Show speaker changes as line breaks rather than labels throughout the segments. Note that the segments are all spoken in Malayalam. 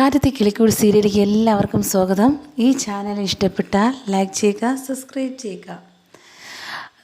കാറ്റത്തെ കിളിക്കൂട് സീരിയലിലേക്ക് എല്ലാവർക്കും സ്വാഗതം. ഈ ചാനൽ ഇഷ്ടപ്പെട്ടാൽ ലൈക്ക് ചെയ്യുക സബ്സ്ക്രൈബ് ചെയ്യുക.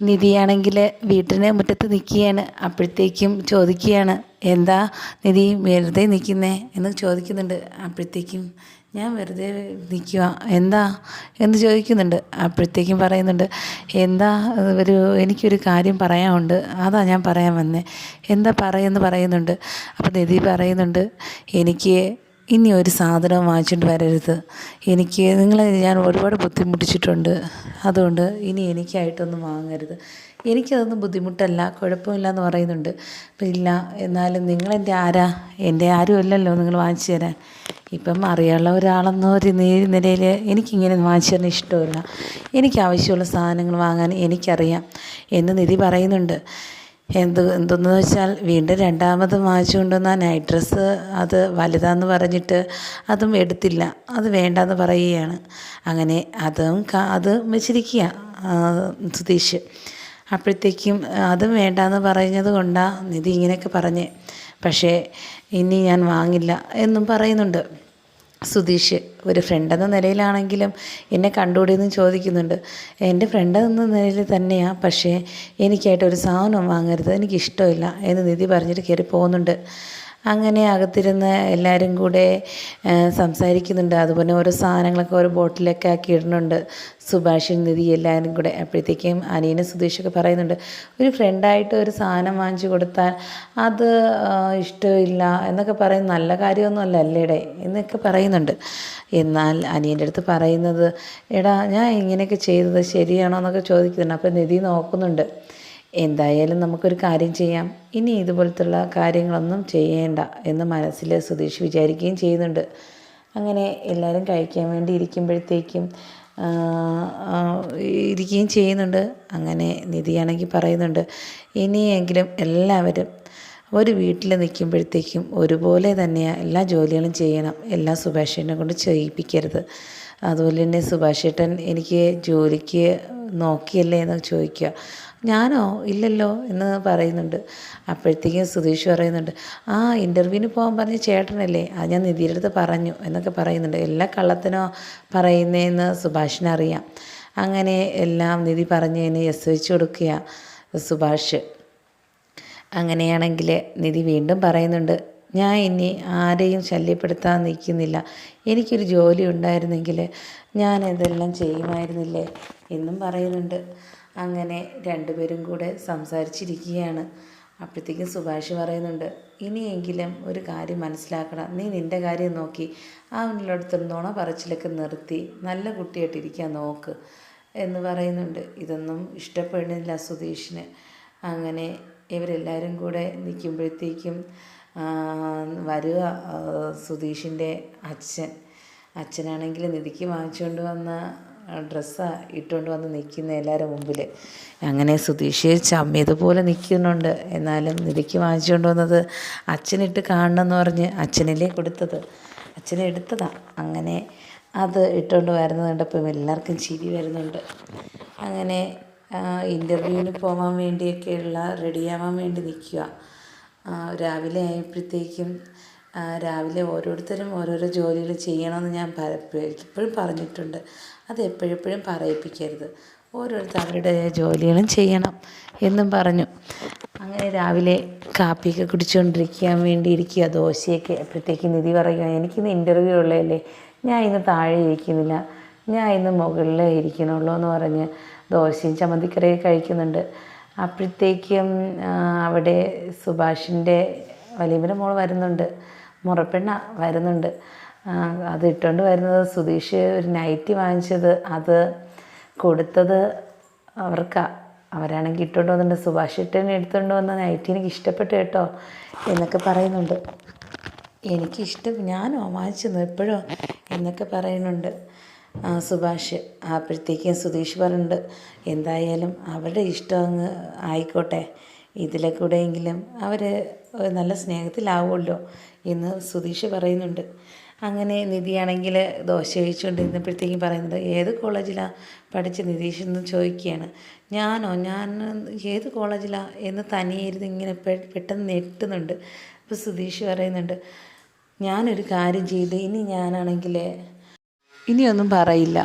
നിധിയാണെങ്കിൽ വീട്ടിന് മുറ്റത്ത് നിൽക്കുകയാണ്. അപ്പോഴത്തേക്കും ചോദിക്കുകയാണ് എന്താ നിധി വെറുതെ നിൽക്കുന്നേ? എന്ന് ചോദിക്കുന്നുണ്ട്. അപ്പോഴത്തേക്കും ഞാൻ വെറുതെ നിൽക്കുക എന്താ? എന്ന് ചോദിക്കുന്നുണ്ട്. അപ്പോഴത്തേക്കും പറയുന്നുണ്ട് എന്താ ഒരു എനിക്കൊരു കാര്യം പറയാനുണ്ട്. അതാ ഞാൻ പറയാൻ വന്നേ. എന്താ പറയുമെന്ന് പറയുന്നുണ്ട്. അപ്പോൾ നിധി പറയുന്നുണ്ട് എനിക്ക് ഇനി ഒരു സാധനം വാങ്ങിച്ചിട്ട് വരരുത്. എനിക്ക് നിങ്ങളെ ഞാൻ ഒരുപാട് ബുദ്ധിമുട്ടിച്ചിട്ടുണ്ട്. അതുകൊണ്ട് ഇനി എനിക്കായിട്ടൊന്നും വാങ്ങരുത്. എനിക്കതൊന്നും ബുദ്ധിമുട്ടല്ല കുഴപ്പമില്ല എന്ന് പറയുന്നുണ്ട്. ഇല്ല എന്നാലും നിങ്ങളെന്റെ ആരാ? എന്റെ ആരും നിങ്ങൾ വാങ്ങിച്ചു തരാൻ. ഇപ്പം അറിയാനുള്ള ഒരാളെന്ന ഒരു നിലയിൽ എനിക്കിങ്ങനെ വാങ്ങിച്ചു തരാൻ ഇഷ്ടമില്ല. എനിക്ക് ആവശ്യമുള്ള സാധനങ്ങൾ വാങ്ങാൻ എനിക്കറിയാം എന്ന് നിധി പറയുന്നുണ്ട്. എന്ത് എന്തെന്ന് വെച്ചാൽ വീണ്ടും രണ്ടാമത് വാങ്ങിച്ചു കൊണ്ടുവന്ന നൈറ്റ് ഡ്രസ്സ് അത് വലുതാന്ന് പറഞ്ഞിട്ട് അതും എടുത്തില്ല. അത് വേണ്ടാന്ന് പറയുകയാണ്. അങ്ങനെ അതും അത് വെച്ചിരിക്കുക സുതീഷ് അപ്പോഴത്തേക്കും അതും വേണ്ടാന്ന് പറഞ്ഞത് കൊണ്ടാണ് നിധി ഇങ്ങനെയൊക്കെ പറഞ്ഞേ. പക്ഷേ ഇനി ഞാൻ വാങ്ങില്ല എന്നും പറയുന്നുണ്ട്. സുധീഷ് ഒരു ഫ്രണ്ട് എന്ന നിലയിലാണെങ്കിലും എന്നെ കണ്ടുകൂടിയെന്ന് ചോദിക്കുന്നുണ്ട്. എന്റെ ഫ്രണ്ട് എന്ന നിലയിൽ തന്നെയാണ് പക്ഷേ എനിക്കായിട്ട് ഒരു സാധനം വാങ്ങരുത്. എനിക്കിഷ്ടമില്ല എന്ന് നിധി പറഞ്ഞിട്ട് കയറി പോകുന്നുണ്ട്. അങ്ങനെ അകത്തിരുന്ന് എല്ലാവരും കൂടെ സംസാരിക്കുന്നുണ്ട്. അതുപോലെ ഓരോ സാധനങ്ങളൊക്കെ ഓരോ ബോട്ടിലൊക്കെ ആക്കി ഇടുന്നുണ്ട് സുഭാഷിൻ നിധി എല്ലാവരും കൂടെ. അപ്പോഴത്തേക്കും അനിയനും സുധീഷൊക്കെ പറയുന്നുണ്ട് ഒരു ഫ്രണ്ടായിട്ട് ഒരു സാധനം വാങ്ങിച്ചു കൊടുത്താൽ അത് ഇഷ്ടമില്ല എന്നൊക്കെ പറയുന്ന. നല്ല കാര്യമൊന്നുമല്ല അല്ലേടെ? എന്നൊക്കെ പറയുന്നുണ്ട്. എന്നാൽ അനിയന്റെ അടുത്ത് പറയുന്നത് എടാ ഞാൻ ഇങ്ങനെയൊക്കെ ചെയ്തത് ശരിയാണോ എന്നൊക്കെ ചോദിക്കുന്നുണ്ട്. അപ്പോൾ നിധി നോക്കുന്നുണ്ട്. എന്തായാലും നമുക്കൊരു കാര്യം ചെയ്യാം. ഇനി ഇതുപോലത്തുള്ള കാര്യങ്ങളൊന്നും ചെയ്യേണ്ട എന്ന് മനസ്സിൽ സുധീഷ് വിചാരിക്കുകയും ചെയ്യുന്നുണ്ട്. അങ്ങനെ എല്ലാവരും കഴിക്കാൻ വേണ്ടി ഇരിക്കുമ്പോഴത്തേക്കും ഇരിക്കുകയും ചെയ്യുന്നുണ്ട്. അങ്ങനെ നിധിയാണെങ്കിൽ പറയുന്നുണ്ട് ഇനിയെങ്കിലും എല്ലാവരും ഒരു വീട്ടിൽ നിൽക്കുമ്പോഴത്തേക്കും ഒരുപോലെ തന്നെയാണ് എല്ലാ ജോലികളും ചെയ്യണം. എല്ലാം സുഭാഷേട്ടനെ കൊണ്ട് ചെയ്യിപ്പിക്കരുത്. അതുപോലെ തന്നെ സുഭാഷേട്ടൻ എനിക്ക് ജോലിക്ക് നോക്കിയല്ലേ എന്ന് ചോദിക്കുക. ഞാനോ? ഇല്ലല്ലോ എന്ന് പറയുന്നുണ്ട്. അപ്പോഴത്തേക്കും സുധീഷ് പറയുന്നുണ്ട് ആ ഇന്റർവ്യൂവിന് പോകാൻ പറഞ്ഞ ചേട്ടനല്ലേ? അത് ഞാൻ നിധിയുടെ അടുത്ത് പറഞ്ഞു എന്നൊക്കെ പറയുന്നുണ്ട്. എല്ലാ കള്ളത്തിനോ പറയുന്നതെന്ന് സുഭാഷിനറിയാം അങ്ങനെ എല്ലാം നിധി പറഞ്ഞതിന് എസ് വെച്ച് കൊടുക്കുക സുഭാഷ്. അങ്ങനെയാണെങ്കിൽ നിധി വീണ്ടും പറയുന്നുണ്ട് ഞാൻ ഇനി ആരെയും ശല്യപ്പെടുത്താൻ നിൽക്കുന്നില്ല. എനിക്കൊരു ജോലി ഉണ്ടായിരുന്നെങ്കിൽ ഞാൻ ഇതെല്ലാം ചെയ്യുമായിരുന്നില്ലേ? എന്നും പറയുന്നുണ്ട്. അങ്ങനെ രണ്ടുപേരും കൂടെ സംസാരിച്ചിരിക്കുകയാണ്. അപ്പോഴത്തേക്കും സുഭാഷ് പറയുന്നുണ്ട് ഇനിയെങ്കിലും ഒരു കാര്യം മനസ്സിലാക്കണം. നീ നിന്റെ കാര്യം നോക്കി. അവനിലടുത്ത് നുണ പറച്ചിലൊക്കെ നിർത്തി നല്ല കുട്ടിയായിട്ടിരിക്കാൻ നോക്ക് എന്ന് പറയുന്നുണ്ട്. ഇതൊന്നും ഇഷ്ടപ്പെടുന്നില്ല സുധീഷിന്. അങ്ങനെ ഇവരെല്ലാവരും കൂടെ നിൽക്കുമ്പോഴത്തേക്കും വരുക സുധീഷിന്റെ അച്ഛൻ. അച്ഛനാണെങ്കിൽ നിധിക്ക് വാങ്ങിച്ചുകൊണ്ട് വന്ന ഡ്രസ്സാണ് ഇട്ടുകൊണ്ട് വന്ന് നിൽക്കുന്ന എല്ലാവരും മുമ്പിൽ അങ്ങനെ സുധീഷ് ചമ്മിയതുപോലെ നിൽക്കുന്നുണ്ട്. എന്നാലും നിധിക്ക് വാങ്ങിച്ചുകൊണ്ട് വന്നത് അച്ഛനിട്ട് കാണണമെന്ന് പറഞ്ഞ് അച്ഛനല്ലേ കൊടുത്തത്. അച്ഛനെ എടുത്തതാണ് അങ്ങനെ അത് ഇട്ടുകൊണ്ട് വരുന്നത് കണ്ടപ്പോൾ എല്ലാവർക്കും ചിരി വരുന്നുണ്ട്. അങ്ങനെ ഇന്റർവ്യൂവിന് പോകാൻ വേണ്ടിയൊക്കെയുള്ള റെഡിയാവാൻ വേണ്ടി നിൽക്കുക രാവിലെ ആയപ്പോഴത്തേക്കും രാവിലെ ഓരോരുത്തരും ഓരോരോ ജോലികൾ ചെയ്യണമെന്ന് ഞാൻ എപ്പോഴും പറഞ്ഞിട്ടുണ്ട്. അത് എപ്പോഴെപ്പോഴും പറയിപ്പിക്കരുത്. ഓരോരുത്തർ അവരുടെ ജോലികളും ചെയ്യണം എന്നും പറഞ്ഞു. അങ്ങനെ രാവിലെ കാപ്പിയൊക്കെ കുടിച്ചുകൊണ്ടിരിക്കാൻ വേണ്ടി ഇരിക്കുക ദോശയൊക്കെ അപ്പോഴത്തേക്ക് നിധി പറയുക എനിക്കിന്ന് ഇന്റർവ്യൂ ഉള്ളതല്ലേ? ഞാൻ ഇന്ന് താഴെ ഇരിക്കുന്നില്ല. ഞാൻ ഇന്ന് മുകളിൽ ഇരിക്കണുള്ളൂ എന്ന് പറഞ്ഞ് ദോശയും ചമ്മന്തിക്കറിയൊക്കെ കഴിക്കുന്നുണ്ട്. അപ്പോഴത്തേക്കും അവിടെ സുഭാഷിന്റെ വലിയ മോൾ വരുന്നുണ്ട്. മുറപ്പെണ്ണ വരുന്നുണ്ട്. അത് ഇട്ടുകൊണ്ട് വരുന്നത് സുധീഷ് ഒരു നൈറ്റി വാങ്ങിച്ചത്. അത് കൊടുത്തത് അവർക്കാ. അവരാണെങ്കിൽ ഇട്ടുകൊണ്ട് വന്നിട്ടുണ്ട്. സുഭാഷ് ഇട്ടനെ എടുത്തുകൊണ്ട് വന്ന നൈറ്റി എനിക്ക് ഇഷ്ടപ്പെട്ടു കേട്ടോ എന്നൊക്കെ പറയുന്നുണ്ട്. എനിക്കിഷ്ടം ഞാനോ വാങ്ങിച്ചെന്നു എപ്പോഴോ എന്നൊക്കെ പറയുന്നുണ്ട്. സുഭാഷ് അപ്പോഴത്തേക്കും സുധീഷ് പറഞ്ഞിട്ടുണ്ട് എന്തായാലും അവരുടെ ഇഷ്ടം അങ്ങ് ആയിക്കോട്ടെ. ഇതിലെ കൂടെയെങ്കിലും അവർ നല്ല സ്നേഹത്തിലാവുമല്ലോ എന്ന് സുധീഷ് പറയുന്നുണ്ട്. അങ്ങനെ നിധിയാണെങ്കിൽ ദോശ കഴിച്ചുകൊണ്ടിരുന്നപ്പോഴത്തേക്കും പറയുന്നുണ്ട് ഏത് കോളേജിലാണ് പഠിച്ച നിതീഷ് എന്ന് ചോദിക്കുകയാണ്. ഞാനോ? ഞാൻ ഏത് കോളേജിലാണ് എന്ന് തനിയെ ഇരുന്ന് ഇങ്ങനെ പെട്ടെന്ന് നെട്ടുന്നുണ്ട് അപ്പോൾ സുധീഷ് പറയുന്നുണ്ട് ഞാനൊരു കാര്യം ചെയ്ത് ഇനി ഞാനാണെങ്കിൽ ഇനിയൊന്നും പറയില്ല.